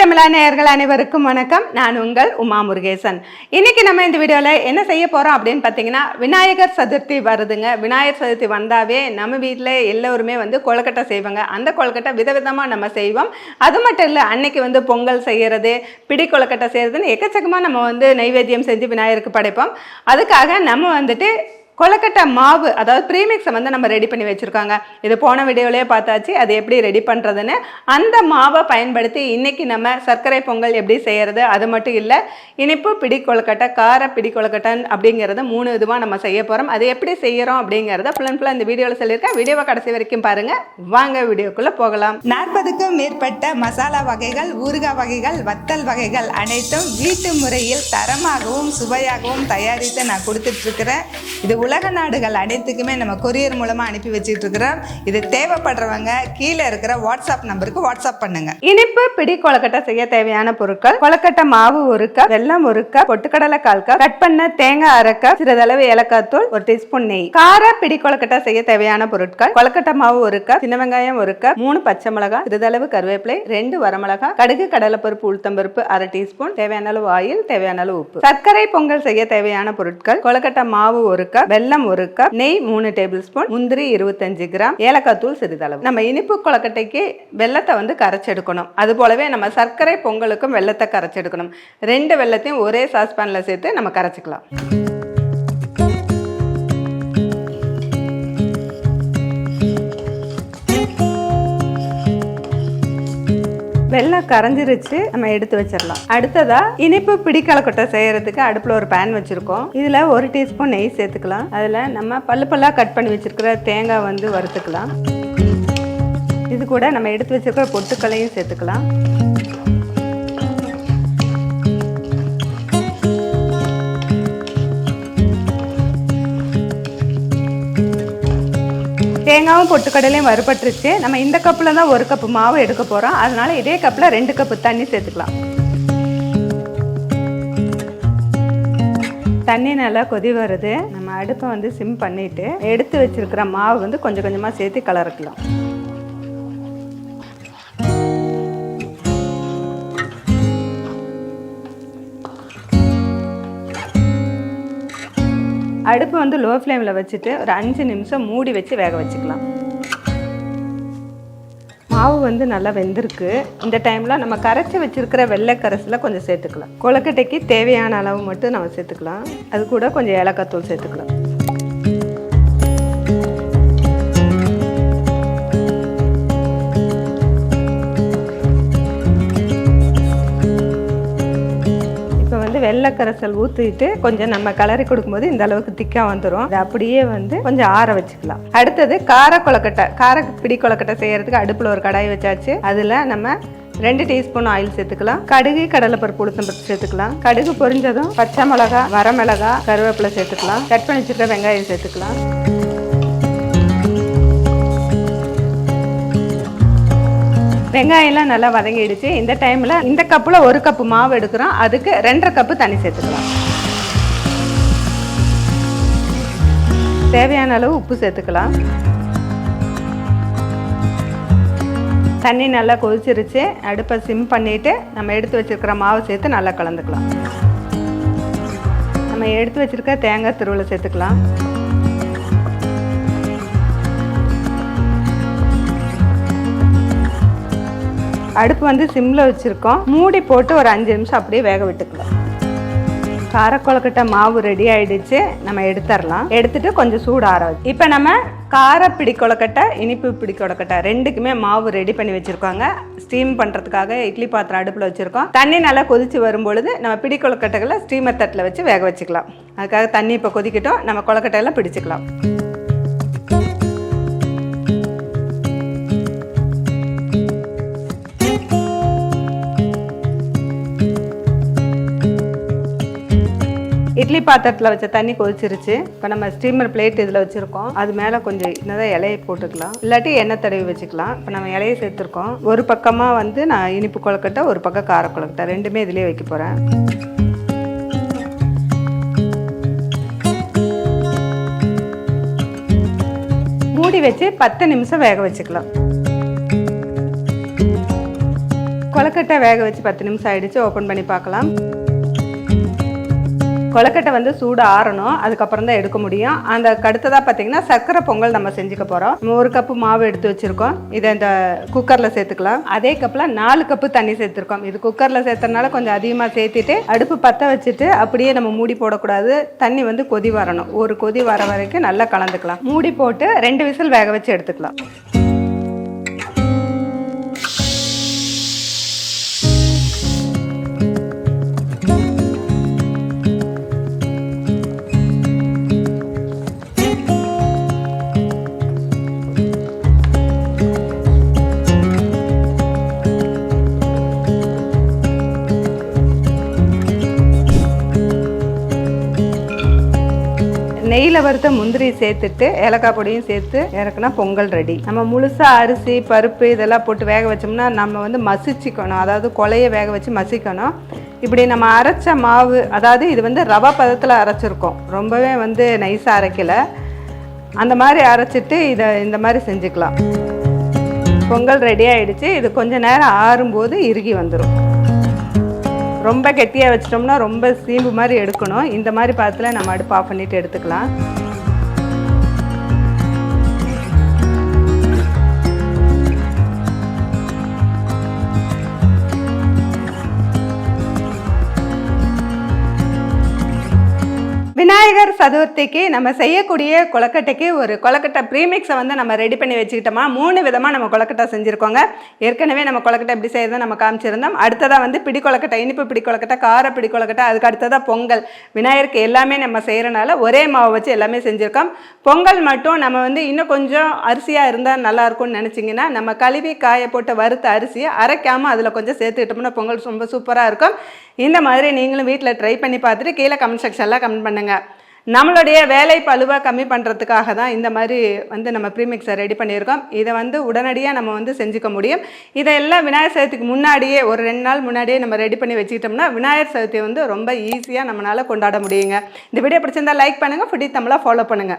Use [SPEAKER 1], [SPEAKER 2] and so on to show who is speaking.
[SPEAKER 1] தமிழா நேயர்கள் அனைவருக்கும் வணக்கம். நான் உங்கள் உமா முருகேசன். இன்னைக்கு நம்ம இந்த வீடியோவில் என்ன செய்ய போகிறோம் அப்படின்னு பார்த்தீங்கன்னா விநாயகர் சதுர்த்தி வருதுங்க. விநாயகர் சதுர்த்தி வந்தாவே நம்ம வீட்டில் எல்லோருமே வந்து கொழுக்கட்டை செய்வாங்க. அந்த கொழுக்கட்டை விதவிதமாக நம்ம செய்வோம். அது மட்டும் இல்லை அன்னைக்கு வந்து பொங்கல் செய்கிறது பிடி கொழுக்கட்டை செய்கிறதுன்னு எக்கச்சக்கமாக நம்ம வந்து நைவேத்தியம் செஞ்சு விநாயகருக்கு படைப்போம். அதுக்காக நம்ம வந்துட்டு கொழுக்கட்டை மாவு அதாவது ப்ரீமிக்ஸை வந்து நம்ம ரெடி பண்ணி வச்சுருக்காங்க. இது போன வீடியோலேயே பார்த்தாச்சு அது எப்படி ரெடி பண்ணுறதுன்னு அந்த மாவை பயன்படுத்தி இன்னைக்கு நம்ம சர்க்கரை பொங்கல் எப்படி செய்கிறது அது மட்டும் இல்லை இனிப்பு பிடி கொழுக்கட்டை கார பிடி கொழுக்கட்டை அப்படிங்கிறத மூணு விதமாக நம்ம செய்ய போகிறோம் அது எப்படி செய்கிறோம் அப்படிங்கிறத ஃபுல் அண்ட் ஃபுல்லாக இந்த வீடியோவில் சொல்லியிருக்கேன். வீடியோவை கடைசி வரைக்கும் பாருங்கள் வாங்க வீடியோக்குள்ளே போகலாம்.
[SPEAKER 2] நாற்பதுக்கும் மேற்பட்ட மசாலா வகைகள் ஊறுகாய் வகைகள் வத்தல் வகைகள் அனைத்தும் வீட்டு முறையில் தரமாகவும் சுவையாகவும் தயாரித்து நான் கொடுத்துட்ருக்கிறேன் இது உலக நாடுகள் அனைத்துக்குமே நம்ம கொரியர் மூலமா அனுப்பி வச்சுட்டு இருக்கிறோம் இது தேவைப்படுறவங்க கீழே இருக்கிற வாட்ஸ்அப் நம்பருக்கு வாட்ஸ்அப் பண்ணுங்க.
[SPEAKER 1] இனிப்பு பிடி கொழுக்கட்டை செய்ய தேவையான பொருட்கள் கொழுக்கட்டை மாவு ஒரு கப் வெல்லம் ஒரு கப் பொட்டுக்கடலை கால் கப் கட் பண்ண தேங்காய் அரை கப் சிறிதளவு ஏலக்காய் தூள் ஒரு டீஸ்பூன் நெய். கார பிடி கொழுக்கட்டை செய்ய தேவையான பொருட்கள் கொலக்கட்டை மாவு ஒரு கப் சின்ன வெங்காயம் ஒரு கப் மூணு பச்சை மிளகாய் சிறிதளவு கருவேப்பிலை ரெண்டு வரமிளகாய் கடுகு கடலைப்பருப்பு உளுத்தம்பருப்பு அரை டீஸ்பூன் தேவையான அளவு ஆயில் தேவையான அளவு உப்பு. சர்க்கரை பொங்கல் செய்ய தேவையான பொருட்கள் கொழுக்கட்டை மாவு ஒரு கப் வெல்லம் ஒரு கப் நெய் மூணு டேபிள் ஸ்பூன் முந்திரி இருபத்தஞ்சு கிராம் ஏலக்காய் தூள் சிறிதளவு. நம்ம இனிப்பு கொழுக்கட்டைக்கு வெள்ளத்தை வந்து கரைச்செடுக்கணும். அது போலவே நம்ம சர்க்கரை பொங்கலுக்கும் வெள்ளத்தை கரைச்செடுக்கணும். ரெண்டு வெள்ளத்தையும் ஒரே சாஸ்பேனில் சேர்த்து நம்ம கரைச்சிக்கலாம். வெள்ளம் கரைஞ்சிருச்சு நம்ம எடுத்து வச்சிடலாம். அடுத்ததா இனிப்பு பிடிக்கலக்கொட்டை செய்யறதுக்கு அடுப்புல ஒரு பேன் வச்சிருக்கோம். இதுல ஒரு டீஸ்பூன் நெய் சேர்த்துக்கலாம். அதுல நம்ம பல்லு பல்லா கட் பண்ணி வச்சிருக்கிற தேங்காய் வந்து வறுத்துக்கலாம். இது கூட நம்ம எடுத்து வச்சிருக்கிற பொட்டுக்களையும் சேர்த்துக்கலாம். தேங்காவும் பொட்டுக்கடலையும் வறுபட்டுருச்சு. நம்ம இந்த கப்பில் தான் ஒரு கப்பு மாவு எடுக்க போகிறோம் அதனால் இதே கப்பில் ரெண்டு கப்பு தண்ணி சேர்த்துக்கலாம். தண்ணி நல்லா கொதி வருது. நம்ம அடுப்பை வந்து சிம் பண்ணிவிட்டு எடுத்து வச்சுருக்கிற மாவு வந்து கொஞ்சம் கொஞ்சமாக சேர்த்து கலருக்கலாம். அடுப்பு வந்து லோ ஃப்ளேமில் வச்சுட்டு ஒரு அஞ்சு நிமிஷம் மூடி வச்சு வேக வச்சுக்கலாம். மாவு வந்து நல்லா வெந்திருக்கு. இந்த டைமில் நம்ம கரைச்சி வச்சுருக்கிற வெள்ளை கரைசலை கொஞ்சம் சேர்த்துக்கலாம். கொழுக்கட்டைக்கு தேவையான அளவு மட்டும் நம்ம சேர்த்துக்கலாம். அது கூட கொஞ்சம் ஏலக்காய் தூள் சேர்த்துக்கலாம். வெள்ளை கரைசல் ஊற்றிட்டு கொஞ்சம் நம்ம கலரி கொடுக்கும்போது இந்த அளவுக்கு திக்காக வந்துடும் அது அப்படியே வந்து கொஞ்சம் ஆற வச்சுக்கலாம். அடுத்தது கார கொலக்கட்டை கார பிடி கொலக்கட்டை செய்கிறதுக்கு அடுப்பில் ஒரு கடாய் வச்சாச்சு. அதில் நம்ம ரெண்டு டீஸ்பூன் ஆயில் சேர்த்துக்கலாம். கடுகு கடலைப்பருப்பு உளுத்தம்பருப்பு சேர்த்துக்கலாம். கடுகு பொரிஞ்சதும் பச்சை மிளகா வரமிளகா கருவேப்பிலை சேர்த்துக்கலாம். கட் பண்ணி வச்சுருக்க வெங்காயம் சேர்த்துக்கலாம். வெங்காயம்லாம் நல்லா வதங்கிடுச்சு. இந்த டைமில் இந்த கப்பில் ஒரு கப்பு மாவு எடுக்கிறோம். அதுக்கு ரெண்டரை கப்பு தண்ணி சேர்த்துக்கலாம். தேவையான அளவு உப்பு சேர்த்துக்கலாம். தண்ணி நல்லா கொதிச்சிருச்சு. அடுப்பை சிம் பண்ணிவிட்டு நம்ம எடுத்து வச்சிருக்கிற மாவு சேர்த்து நல்லா கலந்துக்கலாம். நம்ம எடுத்து வச்சிருக்க தேங்காய் துருவலை சேர்த்துக்கலாம். அடுப்பு வந்து சிம்மில் வச்சுருக்கோம். மூடி போட்டு ஒரு அஞ்சு நிமிஷம் அப்படியே வேக விட்டுக்கலாம். காரக்கொழுக்கட்டை மாவு ரெடி ஆயிடுச்சு. நம்ம எடுத்துடலாம். எடுத்துட்டு கொஞ்சம் சூடு ஆற வச்சு. இப்போ நம்ம கார பிடி கொழுக்கட்டை இனிப்பு பிடி கொழக்கட்டை ரெண்டுக்குமே மாவு ரெடி பண்ணி வச்சுருக்காங்க. ஸ்டீம் பண்ணுறதுக்காக இட்லி பாத்திரம் அடுப்பில் வச்சுருக்கோம். தண்ணி நல்லா கொதித்து வரும்பொழுது நம்ம பிடி கொழுக்கட்டைகளை ஸ்டீமர் தட்டில் வச்சு வேக வச்சுக்கலாம். அதுக்காக தண்ணி இப்போ கொதிக்கட்டும். நம்ம கொழக்கட்டையெல்லாம் பிடிச்சிக்கலாம். இட்லி பாத்திரத்தில் வச்ச தண்ணி கொதிச்சிருச்சு. இப்போ நம்ம ஸ்டீமர் பிளேட் இதில் வச்சுருக்கோம். அது மேலே கொஞ்சம் இன்னதான் இலையை போட்டுக்கலாம். இல்லாட்டி எண்ணெய் தடவி வச்சுக்கலாம். இப்போ நம்ம இலையை சேர்த்துருக்கோம். ஒரு பக்கமாக வந்து நான் இனிப்பு கொழுக்கட்டை ஒரு பக்கம் கார கொழுக்கட்டை. ரெண்டுமே இதிலே வைக்க போகிறேன் மூடி வச்சு பத்து நிமிஷம் வேக வச்சுக்கலாம். கொழுக்கட்டை வேக வச்சு பத்து நிமிஷம் ஆயிடுச்சு. ஓப்பன் பண்ணி பார்க்கலாம். கொழுக்கட்டை வந்து சூடு ஆறணும் அதுக்கப்புறம் தான் எடுக்க முடியும். அந்த அடுத்ததாக பார்த்தீங்கன்னா சர்க்கரை பொங்கல் நம்ம செஞ்சுக்க போகிறோம் ஒரு கப்பு மாவு எடுத்து வச்சுருக்கோம். இதை இந்த குக்கரில் சேர்த்துக்கலாம். அதே கப்பில் நாலு கப்பு தண்ணி சேர்த்துருக்கோம். இது குக்கரில் சேர்த்தனால கொஞ்சம் அதிகமாக சேர்த்துட்டு அடுப்பு பற்ற வச்சுட்டு அப்படியே நம்ம மூடி போடக்கூடாது. தண்ணி வந்து கொதி வரணும். ஒரு கொதி வர வரைக்கும் நல்லா கலந்துக்கலாம். மூடி போட்டு ரெண்டு விசில் வேக வச்சு எடுத்துக்கலாம். வறுத்த முந்திரி சேர்த்துட்டு ஏலக்காய் பொடியும் சேர்த்து இறக்குனா பொங்கல் ரெடி. நம்ம முழுசாக அரிசி பருப்பு இதெல்லாம் போட்டு வேக வச்சோம்னா நம்ம வந்து மசிச்சிக்கணும். அதாவது கொலைய வேக வச்சு மசிக்கணும். இப்படி நம்ம அரைச்ச மாவு அதாவது இது வந்து ரவா பதத்தில் அரைச்சிருக்கோம். ரொம்பவே வந்து நைஸாக அரைக்கல. அந்த மாதிரி அரைச்சிட்டு இதை இந்த மாதிரி செஞ்சுக்கலாம். பொங்கல் ரெடி ஆகிடுச்சு இது கொஞ்ச நேரம் ஆறும்போது இறுகி வந்துடும் ரொம்ப கெட்டியாக வச்சிட்டோம்னா ரொம்ப சீம்பு மாதிரி எடுக்கணும். இந்த மாதிரி பாத்தில் நம்ம அடுப்பு ஆஃப் பண்ணிவிட்டு எடுத்துக்கலாம். சதுர்த்திக்கு நம்ம செய்யக்கூடிய கொலக்கட்டைக்கு ஒரு கொலக்கட்டை ப்ரீமிக்ஸை வந்து நம்ம ரெடி பண்ணி வச்சுக்கிட்டோமா? மூணு விதமாக நம்ம கொலக்கட்டை செஞ்சுருக்கோங்க. ஏற்கனவே நம்ம கொலக்கட்டை எப்படி செய்யறது நம்ம காமிச்சிருந்தோம். அடுத்ததாக வந்து பிடி கொலக்கட்டை இனிப்பு பிடி கொலக்கட்டை கார பிடி கொலக்கட்டை அதுக்கு அடுத்ததாக பொங்கல். விநாயகருக்கு எல்லாமே நம்ம செய்கிறனால ஒரே மாவை வச்சு எல்லாமே செஞ்சுருக்கோம். பொங்கல் மட்டும் நம்ம வந்து இன்னும் கொஞ்சம் அரிசியாக இருந்தால் நல்லாயிருக்கும்னு நினச்சிங்கன்னா நம்ம கழுவி காய போட்டு வறுத்த அரிசியை அரைக்காமல் அதில் கொஞ்சம் சேர்த்துக்கிட்டோம்னா பொங்கல் ரொம்ப சூப்பராக இருக்கும். இந்த மாதிரி நீங்களும் வீட்டில் ட்ரை பண்ணி பார்த்துட்டு கீழே கமெண்ட் செக்ஷனில் கமெண்ட் பண்ணுங்கள் நம்மளுடைய வேலை பழுவை கம்மி பண்ணுறதுக்காக தான் இந்த மாதிரி வந்து நம்ம ப்ரீமிக்ஸை ரெடி பண்ணியிருக்கோம். இதை வந்து உடனடியாக நம்ம வந்து செஞ்சுக்க முடியும். இதெல்லாம் விநாயகர் சதுர்த்திக்கு முன்னாடியே ஒரு ரெண்டு நாள் முன்னாடியே நம்ம ரெடி பண்ணி வச்சுக்கிட்டோம்னா விநாயகர் சதுர்த்தி வந்து ரொம்ப ஈஸியாக நம்மளால் கொண்டாட முடியுங்க. இந்த வீடியோ பிடிச்சிருந்தா லைக் பண்ணுங்கள் ஃபுட்டி தமிழாக ஃபாலோ பண்ணுங்கள்